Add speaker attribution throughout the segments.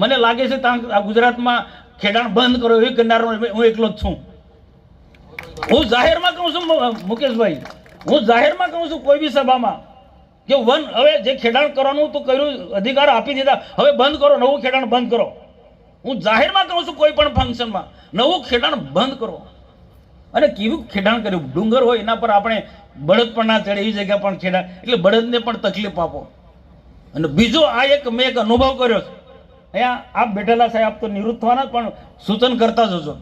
Speaker 1: મને લાગે છે ત્યાં ગુજરાતમાં ખેડાણ બંધ કરો એ કરનારો હું એકલો જ છું. હું જાહેરમાં કહું છું મુકેશભાઈ, હું જાહેરમાં કહું છું કોઈ બી સભામાં કે વન હવે જે ખેડાણ કરવાનું તો કર્યું, અધિકાર આપી દીધા. હવે બંધ કરો, નવું ખેડાણ બંધ કરો. હું જાહેરમાં કહું છું કોઈ પણ ફંક્શનમાં, નવું ખેડાણ બંધ કરો. અને કેવું ખેડાણ કર્યું? ડુંગર હોય એના પર આપણે બળદ પણ ના ચડે, એવી જગ્યા પણ ખેડાણ એટલે બળદને પણ તકલીફ આપો. અને બીજો આ એક મેં એક અનુભવ કર્યો છે. અહીંયા આપ બેઠેલા સાહેબ તો નિવૃત્ત થવાના પણ સૂચન કરતા જજો.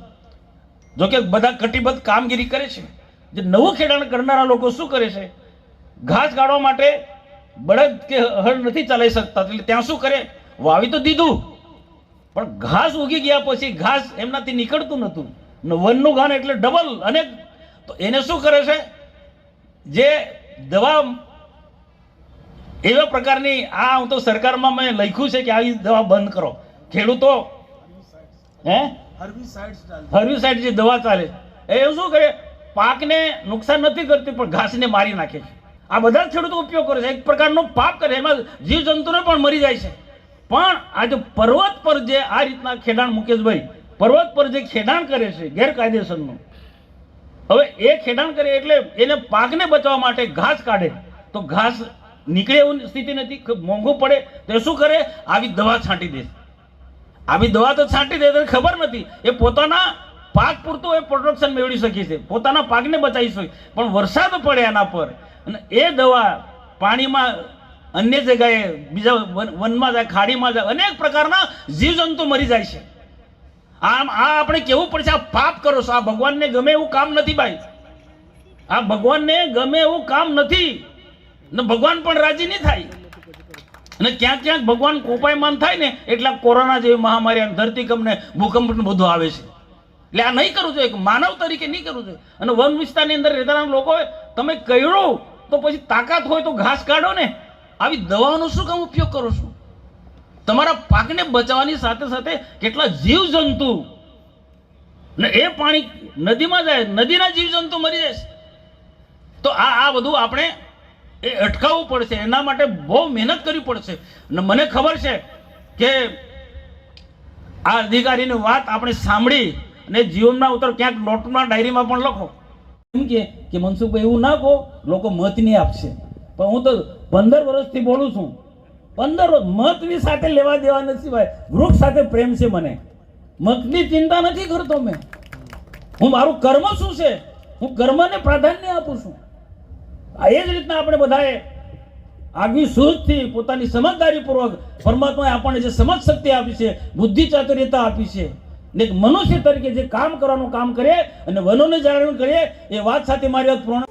Speaker 1: જોકે બધા કટિબદ્ધ કામગીરી કરે છે. જે નવું ખેડાણ કરનારા લોકો શું કરે છે? ઘાસ કાઢવા માટે બળદ કે હળ નથી ચલાવી શકતા, એટલે ત્યાં શું કરે? વાવી તો દીધું. પણ ઘાસ ઉગી ગયા પછી ઘાસ એમનાથી નીકળતું નહોતું. વનનું ઘાન એટલે ડબલ. અને તો એને શું કરે છે? જે દવા એવા પ્રકારની આ હું તો સરકારમાં મેં લખ્યું છે કે આવી દવા બંધ કરો. ખેડૂતો, હે? હર્બિસાઇડ જે દવા ચાલે, એ શું કરે? પાકને નુકસાન નથી કરતી, પણ ઘાસને મારી નાખે છે. આ બધા ખેડૂતો ઉપયોગ કરે છે. એક પ્રકારનો પાપ કરે એમાં જીવજંતુને પણ મરી જાય છે. પણ આજે પર્વત પર જે આ રીતના ખેડાણ મુકેશભાઈ, પર્વત પર જે ખેડાણ કરે છે ગેરકાયદેસરનું, હવે એ ખેડાણ કરે એટલે એને પાકને બચાવવા માટે ઘાસ કાઢે. તો ઘાસ નીકળે એવું સ્થિતિ નથી. ખૂબ મોંઘું પડે તો શું કરે? આવી દવા છાંટી દે. આવી દવા તો છાંટી દે તો ખબર નથી. એ પોતાના પાક પૂરતું એ પ્રોડક્શન મેળવી શકે છે. પોતાના પાકને બચાવી શકે. પણ વરસાદ પડે એના પર અને એ દવા પાણીમાં અન્ય જગ્યાએ, બીજા વન- વનમાં જાય, ખાડીમાં જાય, અનેક પ્રકારના જીવજંતુ મરી જાય છે. આમ, આ આપણે કેવું પડશે? આ પાપ કરો છો. આ ભગવાનને ગમે એવું કામ નથી, ભાઈ. આ ભગવાનને ગમે એવું કામ નથી. ને ભગવાન પણ રાજી નહીં થાય. અને ક્યાંક ક્યાંક ભગવાન કોપાયમાન થાય ને, એટલા કોરોના જેવી મહામારી અને ધરતીકંપને, ભૂકંપને બધું આવે છે. એટલે આ નહીં કરવું જોઈએ માનવ તરીકે નહીં કરવું જોઈએ. અને વન વિસ્તારની અંદર રહેતા લોકો તમે કહ્યું તો પછી તાકાત હોય તો ઘાસ કાઢો ને. આવી દવાનો શું કામ ઉપયોગ કરો છો? તમારા પાકને બચાવવાની સાથે સાથે કેટલા જીવજંતુ, ને એ પાણી નદીમાં જાય, નદીના જીવજંતુ મરી જાય છે. તો આ આ બધું આપણે એ અટકાવવું પડશે, એના માટે બહુ મહેનત કરવી પડશે. અને મને ખબર છે કે આ અધિકારીની વાત આપણે સાંભળી અને જીવનમાં ઉતર ક્યાંક નોટમાં ડાયરીમાં પણ લખો. એમ કે મનસુખભાઈ એવું ના કહો, લોકો મત નહીં આપશે. પણ હું તો પંદર વર્ષથી બોલું છું. પંદર મતની સાથે લેવા દેવા નથી ભાઈ વૃક્ષ સાથે પ્રેમ છે મને. મતની ચિંતા નથી કરતો મેં. હું મારું કર્મ શું છે? હું કર્મને પ્રાધાન્ય આપું છું. આ એ જ રીતના આપણે બધાએ આગવી સૂઝથી પોતાની સમજદારીપૂર્વક પરમાત્માએ આપણને જે સમજ શક્તિ આપી છે, બુદ્ધિ ચાતુર્યતા આપી છે, ને મનુષ્ય તરીકે જે કામ કરવાનું કામ કરીએ અને વનોને જાળવણી કરીએ એ વાત સાથે મારી વાત પૂર્ણ